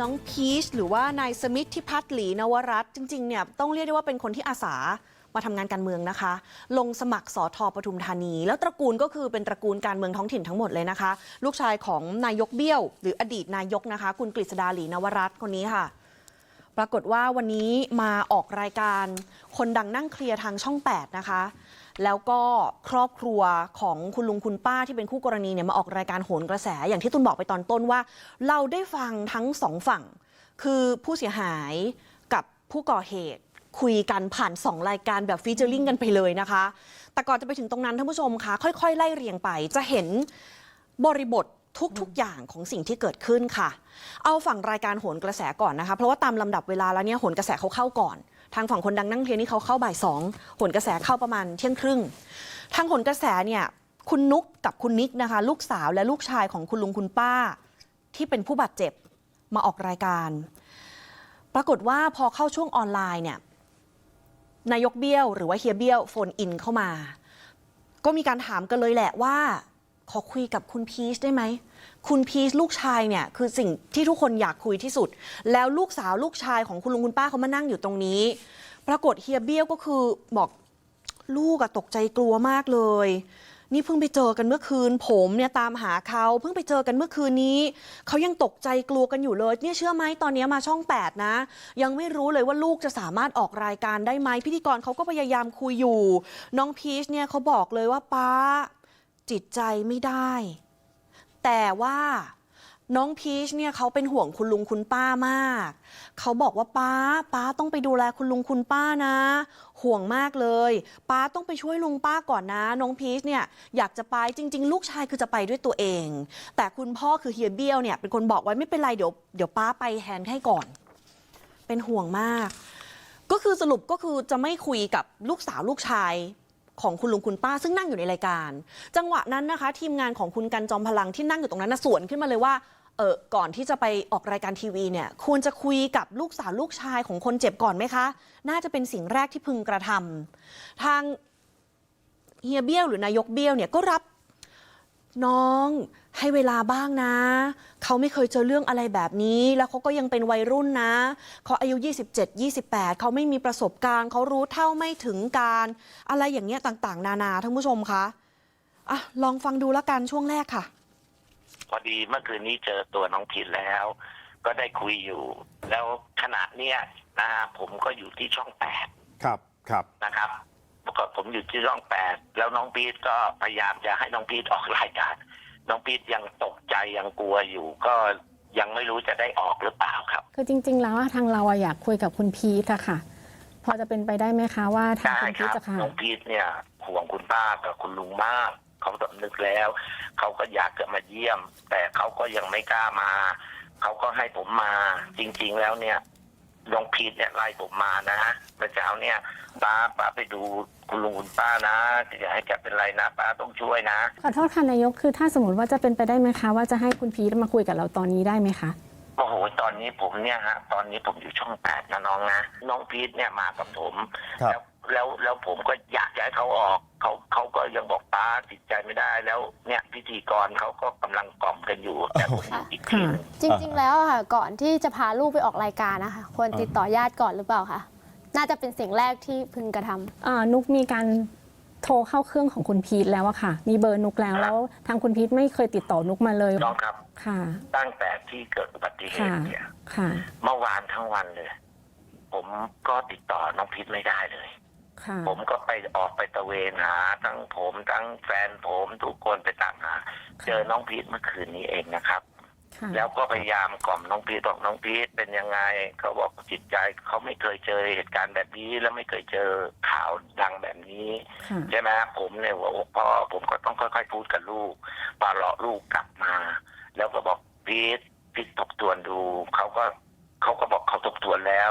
น้องพีชหรือว่านายสมิทธิพัฒน์หลีนวรัตน์จริงๆเนี่ยต้องเรียกได้ว่าเป็นคนที่อาสามาทำงานการเมืองนะคะ ลงสมัครสอทอปทุมธานี แล้วตระกูลก็คือเป็นตระกูลการเมืองท้องถิ่นทั้งหมดเลยนะคะ ลูกชายของนายกเบี้ยว หรืออดีตนายกนะคะ คุณกฤษดาหลีนวรัตน์คนนี้ค่ะ ปรากฏว่าวันนี้มาออกรายการคนดังนั่งเคลียร์ทางช่อง 8 นะคะ แล้วก็ครอบครัวของคุณลุงคุณป้าที่เป็นคู่กรณีเนี่ยมาออกรายการโหนกระแส อย่างที่ตุนบอกไปตอนต้นว่า เราได้ฟังทั้งสองฝั่ง คือผู้เสียหายกับผู้ก่อเหตุคุยกันผ่าน 2 รายการแบบฟีเจอริงกันไปเลยนะคะ แต่ก่อนจะไปถึงตรงนั้นท่านผู้ชมคะค่อยๆ ไล่เรียงไปจะเห็นบริบททุกๆ อย่างของสิ่งที่เกิดขึ้นค่ะ เอาฝั่งรายการโหนกระแสก่อนนะคะ เพราะว่าตามลำดับเวลาแล้วเนี่ยโหนกระแสเขาเข้าก่อน ทางฝั่งคนดังนั่งเพลงนี่เขาเข้าบ่ายสองโหนกระแสเข้าประมาณเที่ยงครึ่ง ทางโหนกระแสเนี่ยคุณนุกกับคุณนิกนะคะ ลูกสาวและลูกชายของคุณลุงคุณป้า ที่เป็นผู้บาดเจ็บมาออกรายการ ปรากฏว่าพอเข้าช่วงออนไลน์เนี่ยนายกเบี้ยวหรือว่าเฮียเบี้ยวโฟนอินเข้ามา ก็มีการถามกันเลยแหละว่า ขอคุยกับคุณพีชได้ไหม คุณพีชลูกชายเนี่ยคือสิ่งที่ทุกคนอยากคุยที่สุด แล้วลูกสาวลูกชายของคุณลุงคุณป้าเขามานั่งอยู่ตรงนี้ ปรากฏเฮียเบี้ยวก็คือบอกลูกอะตกใจกลัวมากเลย นี่เพิ่งไปเจอกันเมื่อคืน ผมเนี่ยตามหาเขาเพิ่งไปเจอกันเมื่อคืนนี้เขายังตกใจกลัวกันอยู่เลย เนี่ยเชื่อไหมตอนนี้มาช่อง 8 นะ ยังไม่รู้เลยว่าลูกจะสามารถออกรายการได้ไหมพิธีกรเขาก็พยายามคุยอยู่ น้องพีชเนี่ยเขาบอกเลยว่าป้าจิตใจไม่ได้ แต่ว่าน้องพีชเนี่ยเขาเป็นห่วงคุณลุงคุณป้ามาก เขาบอกว่าป้า ป้าต้องไปดูแลคุณลุงคุณป้านะ ห่วงมากเลย ป้าต้องไปช่วยลุงป้าก่อนนะ น้องพีชเนี่ยอยากจะไปจริง ๆ ลูกชายคือจะไปด้วยตัวเอง แต่คุณพ่อคือเฮียเบี้ยวเนี่ยเป็นคนบอกไว้ไม่เป็นไรเดี๋ยวเดี๋ยวป้าไปแทนให้ก่อน เป็นห่วงมาก ก็คือสรุปก็คือจะไม่คุยกับลูกสาวลูกชาย ของคุณลุงคุณป้าซึ่งนั่งอยู่ในรายการ จังหวะนั้นนะคะ ทีมงานของคุณกันจอมพลังที่นั่งอยู่ตรงนั้นนะสวนขึ้นมาเลยว่าเออก่อนที่จะไปออกรายการทีวีเนี่ยควรจะคุยกับลูกสาวลูกชายของคนเจ็บก่อนไหมคะ น่าจะเป็นสิ่งแรกที่พึงกระทำทางเฮียเบี้ยวหรือนายกเบี้ยวเนี่ยก็รับน้อง ให้เวลาบ้างนะ เขาไม่เคยเจอเรื่องอะไรแบบนี้ แล้วเขาก็ยังเป็นวัยรุ่นนะ เขาอายุ 27 28 เขาไม่มีประสบการณ์ เขารู้เท่าไม่ถึงการ อะไรอย่างเงี้ยต่าง ๆ นานาท่านผู้ชมคะอะลองฟังดูแล้วกันช่วงแรกค่ะ พอดีเมื่อคืนนี้เจอตัวน้องพินแล้ว ก็ได้คุยอยู่ แล้วขณะเนี้ยนะผมก็อยู่ที่ช่องแปดครับครับนะครับก็ผมอยู่ที่ช่องแปดแล้วน้องพีทก็พยายามจะให้น้องพีทออกรายการ น้องพีทยังตกใจยังกลัวอยู่ ก็ยังไม่รู้จะได้ออกหรือเปล่าครับ คือจริง ๆ แล้วอะทางเราอะอยากคุยกับคุณพีทอะค่ะ พอจะเป็นไปได้ไหมคะว่าทางได้คุณคพีทรับจะค่ะ น้องพีทเนี่ยห่วงคุณป้ากับคุณลุงมาก เขาสำนึกแล้ว เขาก็อยากจะมาเยี่ยม แต่เขาก็ยังไม่กล้ามา เขาก็ให้ผมมาจริง ๆ แล้วเนี่ย น้องพีทเนี่ยไล่ผมมานะเมื่อเช้าเนี่ยป้าป้าไปดูคุณลุงคุณป้านะอย่าให้แกเป็นไรนะป้าต้องช่วยนะ ขอโทษค่ะนายกคือถ้าสมมติว่าจะเป็นไปได้ไหมคะ ว่าจะให้คุณพีทมาคุยกับเราตอนนี้ได้ไหมคะโอ้โหตอนนี้ผมเนี่ยฮะตอนนี้ผมอยู่ช่องแปดนะน้องนะน้องพีทเนี่ยมากับผมครับแล้ว แล้วแล้วผมก็อยากจะให้เขาออกเขาเขาก็ยังบอกป้าติดใจไม่ได้แล้วเนี่ยพิธีกรเขาก็กำลังกล่อมกันอยู่แต่ผมอยู่อีกทีหนึ่งจริง ๆ แล้วอะค่ะ ก่อนที่จะพาลูกไปออกรายการนะคะควรติดต่อญาติก่อนหรือเปล่าคะน่าจะเป็นสิ่งแรกที่พึงกระทำ อ่านุกมีการโทรเข้าเครื่องของคุณพีทแล้วอะค่ะ มีเบอร์นุกแล้วแล้วทางคุณพีทไม่เคยติดต่อนุกมาเลยน้องครับ ค่ะ ตั้งแต่ที่เกิดอุบัติเหค่ะ ตุเนี่ย ค่ะ เมื่อวานทั้งวันเลย ผมก็ติดต่อน้องพีทไม่ได้เลยค่ะ ผมก็ไปออกไปตระเวนหาทั้งผมทั้งแฟนผมทุกคนไปตามหา เจอน้องพีทเมื่อคืนนี้เองนะครับค่ะแล้วก็พยายามกล่อมน้องพีทบอกน้องพีทเป็นยังไงเขาบอกจิตใจเขาไม่เคยเจอเหตุการณ์แบบนี้แล้วไม่เคยเจอข่าวดังแบบนี้ค่ะใช่ไหมผมเนี่ยหัวอกพ่อผมก็ต้องค่อยๆพูดกับลูกปาเลาะลูกกลับมา แล้วก็บอกพีทพีททบทวนดูเขาก็ เขาก็บอกเขาทบทวนแล้ว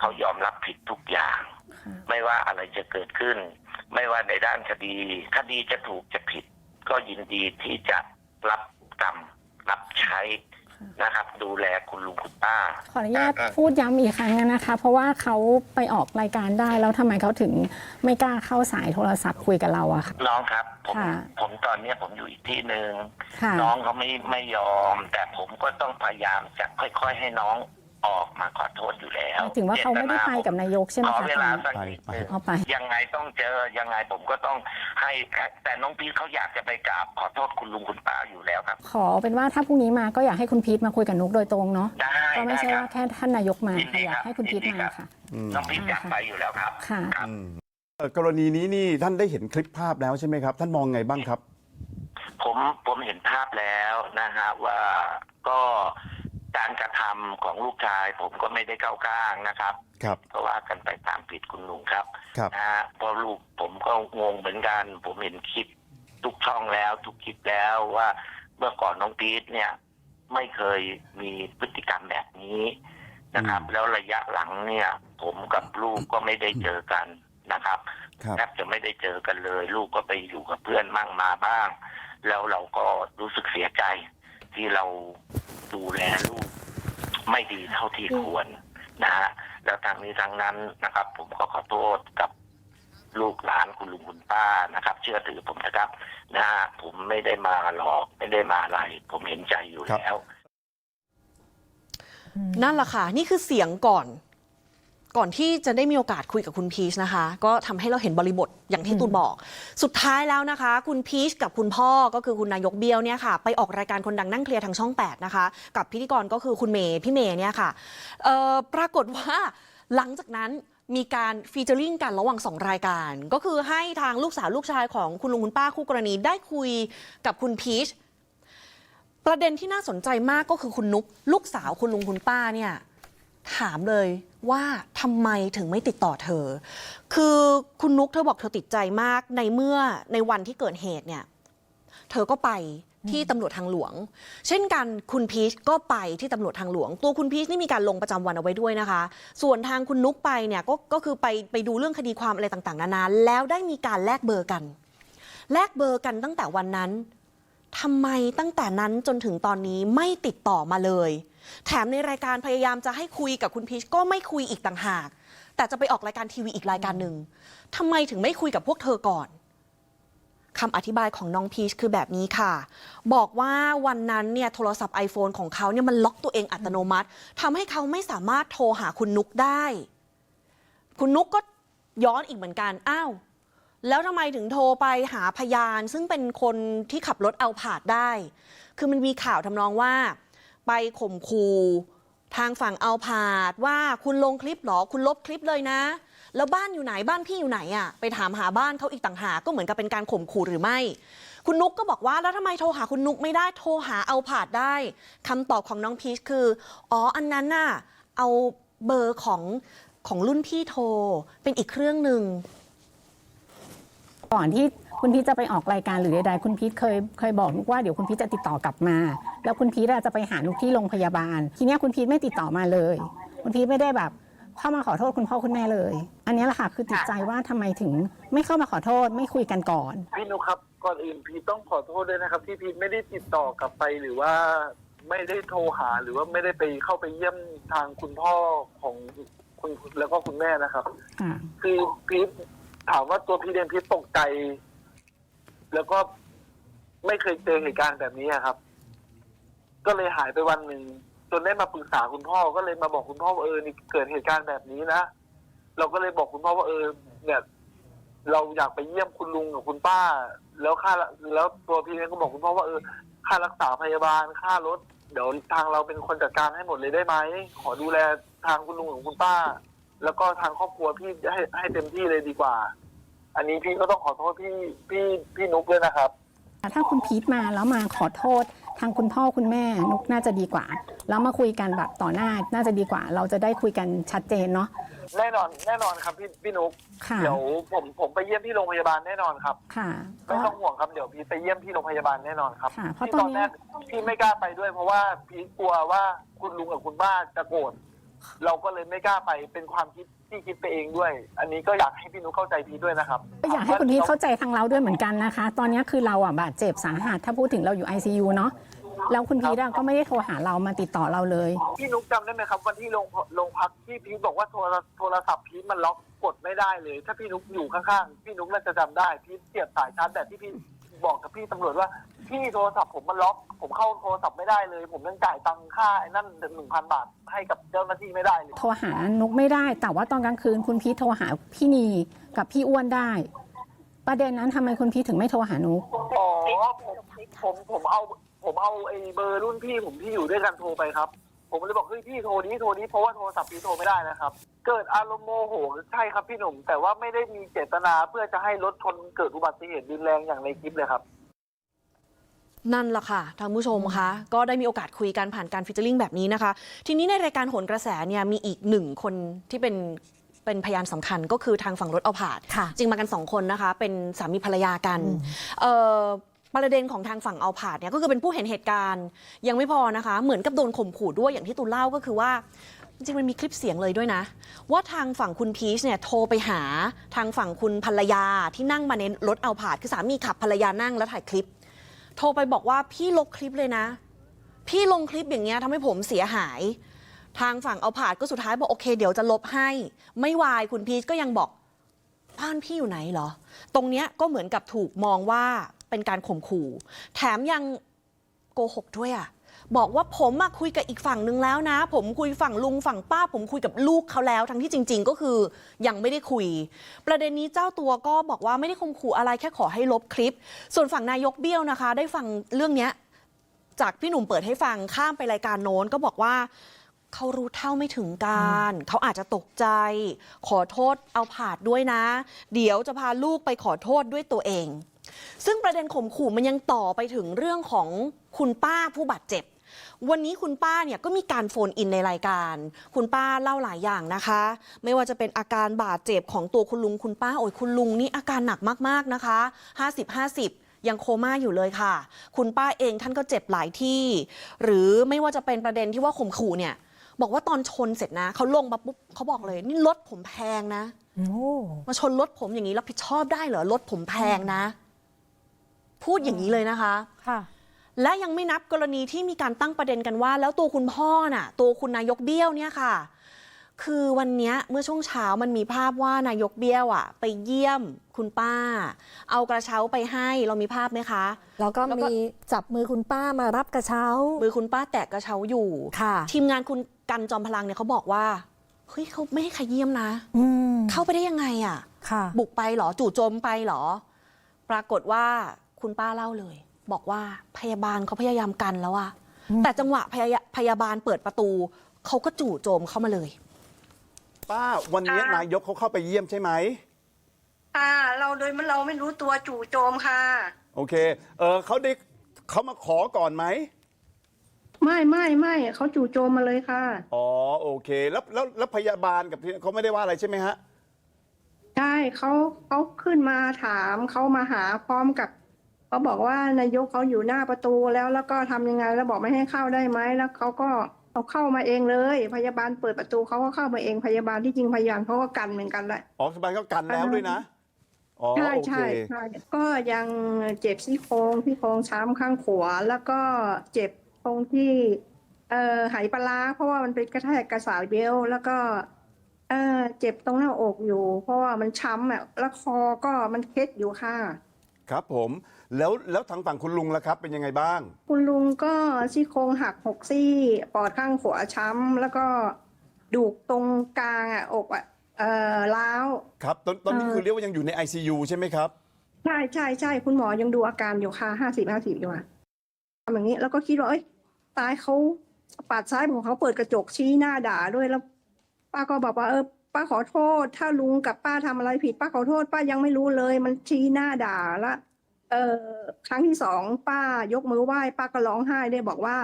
เขายอมรับผิดทุกอย่างค่ะไม่ว่าอะไรจะเกิดขึ้น ไม่ว่าในด้านคดี คดีจะถูกจะผิด ก็ยินดีที่จะรับกรรมรับใช้นะครับ ดูแลคุณลุงคุณป้า ขออนุญาตพูดย้ำอีกครั้งนะคะ เพราะว่าเขาไปออกรายการได้แล้วทำไมเขาถึงไม่กล้าเข้าสายโทรศัพท์คุยกับเราอะค่ะ น้องครับ ผมค่ะผมตอนเนี้ยผมอยู่อีกที่หนึ่งค่ะ น้องเขาไม่ไม่ยอม แต่ผมก็ต้องพยายามจะค่อยๆให้น้อง ออกมาขอโทษอยู่แล้วหมายถึงว่าเขาไม่ได้ไปกับนายกใช่ไหมขอคะเวตอนลานี้สักนิดหนึง เอาไปยังไงต้องเจอยังไงผมก็ต้องให้แต่น้องพีทเขาอยากจะไปกราบขอโทษคุณลุงคุณป้าอยู่แล้วครับ ขอเป็นว่าถ้าพรุ่งนี้มาก็อยากให้คุณพีทมาคุยกับนุกโดยตรงเนาะได้ก็ไม่ได้ใช่ครัว่าบ แค่ท่านนายกมายินดีค่ะอยากให้คุณพีทยินดีมาครับ ค่ะ อืมน้องพีทอยากไปอยู่แล้วครับ ค่ะ ครับ อืมเอ่อกรณีนี้นี่ท่านได้เห็นคลิปภาพแล้วใช่ไหมครับ ท่านมองไงบ้างครับ ผมผมเห็นภาพแล้วนะฮะว่าก็ การกระทำของลูกชาย ผมก็ไม่ได้ก้าวก้างนะครับ ครับ ก็ว่ากันไปตามผิดคุณลุงครับครับนะฮะเพราะลูกผมก็งงเหมือนกัน ผมเห็นคลิปทุกช่องแล้ว ทุกคลิปแล้วว่าเมื่อก่อนน้องพีทเนี่ย ไม่เคยมีพฤติกรรมแบบนี้นะครับอืมแล้วระยะหลังเนี่ย ผมกับลูกก็ไม่ได้เจอกันนะครับครับ แทบจะไม่ได้เจอกันเลย ลูกก็ไปอยู่กับเพื่อนมั่งมาบ้าง แล้วเราก็รู้สึกเสียใจ ที่เราดูแลลูก ไม่ดีเท่าที่ควรนะฮะแล้วทางนี้ทางนั้นนะครับ ผมก็ขอโทษกับลูกหลานคุณลุงคุณป้านะครับ เชื่อถือผมนะครับนะฮะผมไม่ได้มาหลอกไม่ได้มาอะไร ผมเห็นใจอยู่ครับแล้ว นั่นแหละค่ะ นี่คือเสียงก่อน ก่อนที่จะได้มีโอกาสคุยกับคุณพีชนะคะ ก็ทำให้เราเห็นบริบทอย่างที่ตูนบอก สุดท้ายแล้วนะคะ คุณพีชกับคุณพ่อก็คือคุณนายกเบี้ยวเนี่ยค่ะ ไปออกรายการคนดังนั่งเคลียร์ทางช่อง 8 นะคะ กับพิธีกรก็คือคุณเมย์พี่เมย์เนี่ยค่ะเอ่อปรากฏว่าหลังจากนั้นมีการฟีเจอริงกันระหว่างสองรายการ ก็คือให้ทางลูกสาวลูกชายของคุณลุงคุณป้าคู่กรณีได้คุยกับคุณพีชประเด็นที่น่าสนใจมากก็คือคุณนุกลูกสาวคุณลุงคุณป้าเนี่ย ถามเลยว่าทำไมถึงไม่ติดต่อเธอ คือคุณนุกเธอบอกเธอติดใจมากในเมื่อในวันที่เกิดเหตุเนี่ย เธอก็ไปที่ตำรวจทางหลวง เช่นกันคุณพีชก็ไปที่ตำรวจทางหลวง ตัวคุณพีชนี่มีการลงประจำวันเอาไว้ด้วยนะคะ ส่วนทางคุณนุกไปเนี่ยก็ก็คือไปไปดูเรื่องคดีความอะไรต่างๆนานาแล้วได้มีการแลกเบอร์กัน แลกเบอร์กันตั้งแต่วันนั้นทำไมตั้งแต่นั้นจนถึงตอนนี้ไม่ติดต่อมาเลย แถมในรายการพยายามจะให้คุยกับคุณพีชก็ไม่คุยอีกต่างหาก แต่จะไปออกรายการทีวีอีกรายการหนึ่งทำไมถึงไม่คุยกับพวกเธอก่อนคำอธิบายของน้องพีชคือแบบนี้ค่ะ บอกว่าวันนั้นเนี่ยโทรศัพท์ iPhone ของเขาเนี่ยมันล็อกตัวเองอัตโนมัติทำให้เขาไม่สามารถโทรหาคุณนุกได้ คุณนุกก็ย้อนอีกเหมือนกัน อ้าว แล้วทำไมถึงโทรไปหาพยาน ซึ่งเป็นคนที่ขับรถเอาผาดได้ คือมันมีข่าวทำนองว่า ไปข่มขู่ทางฝั่งเอาผาดว่าคุณลงคลิปหรอคุณลบคลิปเลยนะ แล้วบ้านอยู่ไหนบ้านพี่อยู่ไหนอะไปถามหาบ้านเขาอีกต่างหากก็เหมือนกับเป็นการข่มขู่หรือไม่ คุณนุกก็บอกว่าแล้วทำไมโทรหาคุณนุกไม่ได้โทรหาเอาผาดได้คำตอบของน้องพีชคืออ๋ออันนั้นน่ะเอาเบอร์ของของรุ่นพี่โทรเป็นอีกเครื่องหนึ่งก่อนที่ คุณพีทจะไปออกรายการหรือใดๆคุณพีทเคยเคยบอกนุกว่าเดี๋ยวคุณพีทจะติดต่อกลับมา แล้วคุณพีทอะจะไปหานุกที่โรงพยาบาล ทีเนี้ยคุณพีทไม่ติดต่อมาเลย คุณพีทไม่ได้แบบเข้ามาขอโทษคุณพ่อคุณแม่เลย อันเนี้ยแหละค่ะคือติดใจว่าทำไมถึงไม่เข้ามาขอโทษไม่คุยกันก่อนพี่นุกครับก่อนอื่นพีทต้องขอโทษด้วยนะครับที่พีทไม่ได้ติดต่อกลับไปหรือว่าไม่ได้โทรหาหรือว่าไม่ได้ไปเข้าไปเยี่ยมทางคุณพ่อของคุณแล้วก็คุณแม่นะครับค่ะคือพีทถามว่าตัวพีทเองพีทตกใจ แล้วก็ไม่เคยเจอเหตุการณ์แบบนี้อะครับ ก็เลยหายไปวันหนึ่งจนได้มาปรึกษาคุณพ่อก็เลยมาบอกคุณพ่อว่าเออนี่เกิดเหตุการณ์แบบนี้นะเราก็เลยบอกคุณพ่อว่าเออ เนี่ย เราอยากไปเยี่ยมคุณลุงกับคุณป้า แล้วค่าแล้วตัวพี่เองก็บอกคุณพ่อว่าเออ ค่ารักษาพยาบาลค่ารถเดี๋ยวทางเราเป็นคนจัดการให้หมดเลยได้ไหมขอดูแลทางคุณลุงกับคุณป้า แล้วก็ทางครอบครัวพี่ให้ให้เต็มที่เลยดีกว่า อันนี้พี่ก็ต้องขอโทษพี่พี่พี่นุ๊กด้วยนะครับ ถ้าคุณพีทมาแล้วมาขอโทษทางคุณพ่อคุณแม่นุกน่าจะดีกว่า แล้วมาคุยกันแบบต่อหน้าน่าจะดีกว่า เราจะได้คุยกันชัดเจนเนาะแน่นอนแน่นอนครับพี่พี่นุ๊กค่ะ เดี๋ยวผมผมไปเยี่ยมที่โรงพยาบาลแน่นอนครับค่ะไม่ก็ ต้องห่วงครับเดี๋ยวพี่ไปเยี่ยมที่โรงพยาบาลแน่นอนครับค่ะเพราะที่ตตออนนนี้ แรกพี่ไม่กล้าไปด้วยเพราะว่าพี่กลัวว่าคุณลุงกับคุณป้าจะโกรธ เราก็เลยไม่กล้าไปเป็นความคิดที่คิดไปเองด้วย อันนี้ก็อยากให้พี่นุ๊กเข้าใจพี่ด้วยนะครับ ก็อยากให้คุณพีทเข้าใจทางเราด้วยเหมือนกันนะคะ ตอนนี้คือเราอะบาดเจ็บสาหัสถ้าพูดถึงเราอยู่ ICU เนาะแล้วคุณพีทอะก็ไม่ได้โทรหาเรามาติดต่อเราเลย พี่นุกจำได้ไหมครับวันที่ลงลงพักที่พีทบอกว่าโทรโทรศัพท์พีทมันล็อกกดไม่ได้เลย ถ้าพี่นุกอยู่ข้างๆพี่นุกน่าจะจำได้พีทเสียบสายชาร์จแต่ที่พี่ บอกกับพี่ตำรวจว่าพี่โทรศัพท์ผมมันล็อก ผมเข้าโทรศัพท์ไม่ได้เลย ผมยังจ่ายตังค่าไอ้นั่นหนึ่งพันบาทให้กับเจ้าหน้าที่ไม่ได้เลยโทรหานุกไม่ได้ แต่ว่าตอนกลางคืนคุณพีทโทรหาพี่นีกับพี่อ้วนได้ ประเด็นนั้นทำไมคุณพีทถึงไม่โทรหานุกอ๋อผมผมผมเอาผมเอาไอ้เบอร์รุ่นพี่ผมที่อยู่ด้วยกันโทรไปครับ ผมเลยบอกเฮ้ยพี่โทรนี้โทรนี้เพราะว่าโทรศัพท์พี่โทรไม่ได้นะครับ เกิดอารมณ์โมโหใช่ครับพี่หนุ่ม แต่ว่าไม่ได้มีเจตนาเพื่อจะให้รถชนเกิดอุบัติเหตุรุนแรงอย่างในคลิปเลยครับ นั่นแหละค่ะท่านผู้ชมคะก็ได้มีโอกาสคุยกันผ่านการฟิชเชอร์ลิงแบบนี้นะคะ ทีนี้ในรายการโหนกระแสเนี่ยมีอีกหนึ่งคนที่เป็นเป็นพยานสำคัญก็คือทางฝั่งรถเอาผาดค่ะจริงมากันสองคนนะคะ เป็นสามีภรรยากันเอ่อประเด็นของทางฝั่งเอาผาดเนี่ยก็คือเป็นผู้เห็นเหตุการณ์ ยังไม่พอนะคะ เหมือนกับโดนข่มขู่ด้วยอย่างที่ตูนเล่าก็คือว่า จริงมันมีคลิปเสียงเลยด้วยนะ ว่าทางฝั่งคุณพีชเนี่ยโทรไปหาทางฝั่งคุณภรรยาที่นั่งมาในรถเอาผาดคือสามีขับภรรยานั่งแล้วถ่ายคลิป โทรไปบอกว่าพี่ลบคลิปเลยนะ พี่ลงคลิปอย่างเงี้ยทำให้ผมเสียหาย ทางฝั่งเอาผาดก็สุดท้ายบอกโอเค เดี๋ยวจะลบให้ ไม่วายคุณพีชก็ยังบอกบ้านพี่อยู่ไหนเหรอ ตรงเนี้ยก็เหมือนกับถูกมองว่าเป็นการข่มขู่ แถมยังโกหกด้วยอะ บอกว่าผมอะคุยกับอีกฝั่งนึงแล้วนะ ผมคุยฝั่งลุงฝั่งป้า ผมคุยกับลูกเขาแล้ว ทั้งที่จริง ๆ ก็คือยังไม่ได้คุย ประเด็นนี้เจ้าตัวก็บอกว่าไม่ได้ข่มขู่อะไรแค่ขอให้ลบคลิป ส่วนฝั่งนายกเบี้ยวนะคะ ได้ฟังเรื่องนี้จากพี่หนุ่มเปิดให้ฟังข้ามไปรายการโน้นก็บอกว่าเขารู้เท่าไม่ถึงการ เขาอาจจะตกใจ ขอโทษเอาผาดด้วยนะ เดี๋ยวจะพาลูกไปขอโทษด้วยตัวเอง ซึ่งประเด็นข่มขู่มันยังต่อไปถึงเรื่องของคุณป้าผู้บาดเจ็บ วันนี้คุณป้าเนี่ยก็มีการโฟนอินในรายการ คุณป้าเล่าหลายอย่างนะคะ ไม่ว่าจะเป็นอาการบาดเจ็บของตัวคุณลุงคุณป้าโอ้ยคุณลุงนี่อาการหนักมากๆนะคะ 50-50ยังโคม่าอยู่เลยค่ะ คุณป้าเองท่านก็เจ็บหลายที่ หรือไม่ว่าจะเป็นประเด็นที่ว่าข่มขู่เนี่ย บอกว่าตอนชนเสร็จนะ เขาลงมาปุ๊บเขาบอกเลย นี่รถผมแพงนะโอ้มาชนรถผมอย่างนี้รับผิดชอบได้เหรอรถผมแพงนะ พูดอย่างนี้เลยนะคะ ค่ะ และยังไม่นับกรณีที่มีการตั้งประเด็นกันว่า แล้วตัวคุณพ่อน่ะ ตัวคุณนายกเบี้ยวเนี่ยค่ะ คือวันเนี้ยเมื่อช่วงเช้ามันมีภาพว่านายกเบี้ยวอะ ไปเยี่ยมคุณป้า เอากระเช้าไปให้เรามีภาพไหมคะแล้วก็แล้วก็มีจับมือคุณป้ามารับกระเช้า มือคุณป้าแตะกระเช้าอยู่ค่ะ ทีมงานคุณกันจอมพลังเนี่ยเขาบอกว่าเฮ้ยเขาไม่ให้ใครเยี่ยมนะอืมเข้าไปได้ยังไงอะค่ะบุกไปเหรอจู่โจมไปเหรอ ปรากฏว่าคุณป้าเล่าเลย บอกว่าพยาบาลเขาพยายามกันแล้วอะอืมแต่จังหวะพยาพยาบาลเปิดประตู เขาก็จู่โจมเข้ามาเลย ป้าวันนี้ค่ะ นายกเขาเข้าไปเยี่ยมใช่ไหม ค่ะเราโดยเราไม่รู้ตัวจู่โจมค่ะ โอเค เออเขาได้เขามาขอก่อนไหมไม่ไม่ไม่เขาจู่โจมมาเลยค่ะ อ๋อโอเค แล้วแล้วแล้วพยาบาลกับที่เขาไม่ได้ว่าอะไรใช่ไหมฮะ ใช่เขาเขาขึ้นมาถามเขามาหาพร้อมกับ เขาบอกว่านายกเขาอยู่หน้าประตูแล้วแล้วก็ทำยังไงแล้วบอกไม่ให้เข้าได้ไหมแล้วเขาก็เขาเข้ามาเองเลย พยาบาลเปิดประตูเขาก็เข้ามาเองพยาบาลที่จริงพยาบาลเขาก็กันเหมือนกันแหละอ๋อสบายเขากันแล้วด้วยนะอ๋อใช่โอเคใช่ใช่ก็ยังเจ็บซี่โครงซี่โครงช้ำข้างขวาแล้วก็เจ็บตรงที่เอ่อไหปลาร้าเพราะว่ามันเป็นกระแทกกระสายเบลต์แล้วก็เอ่อเจ็บตรงหน้าอกอยู่ เพราะว่ามันช้ำอะแล้วคอก็มันเคล็ดอยู่ค่ะ ครับผมแล้วแล้วทางฝั่งคุณลุงล่ะครับ เป็นยังไงบ้าง คุณลุงก็ซี่โครงหักหกซี่ปอดข้างขวาช้ำแล้วก็ดูกตรงกลางอะอกอะเอ่อล้าว ครับตอนตอนนี้เอ่อ คือเรียกว่ายังอยู่ใน ICU ใช่ไหมครับ ใช่ใช่ใช่คุณหมอยังดูอาการอยู่ค่ะห้าสิบห้าสิบอยู่อะทำอย่างนี้แล้วก็คิดว่าเอ้ยตายเขาปาดซ้ายของเขาเปิดกระจกชี้หน้าด่าด้วยแล้วป้าก็บอกว่าเออ ป้าขอโทษ ถ้าลุงกับป้าทำอะไรผิด ป้าขอโทษ ป้ายังไม่รู้เลย มันชี้หน้าด่าละเออครั้งที่สองป้ายกมือไหว้ป้าก็ร้องไห้ได้บอกว่า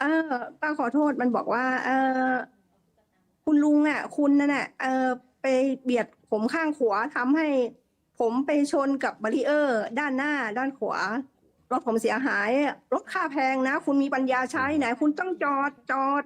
เออ ป้าขอโทษมันบอกว่า เออคุณลุงอะ คุณนั่นน่ะเออไปเบียดผมข้างขวาทำให้ ผมไปชนกับบารีเออร์ ด้านหน้า ด้านขวารถผมเสียหายรถค่าแพงนะ คุณมีปัญญาใช้ไหนคุณต้องจอดจอด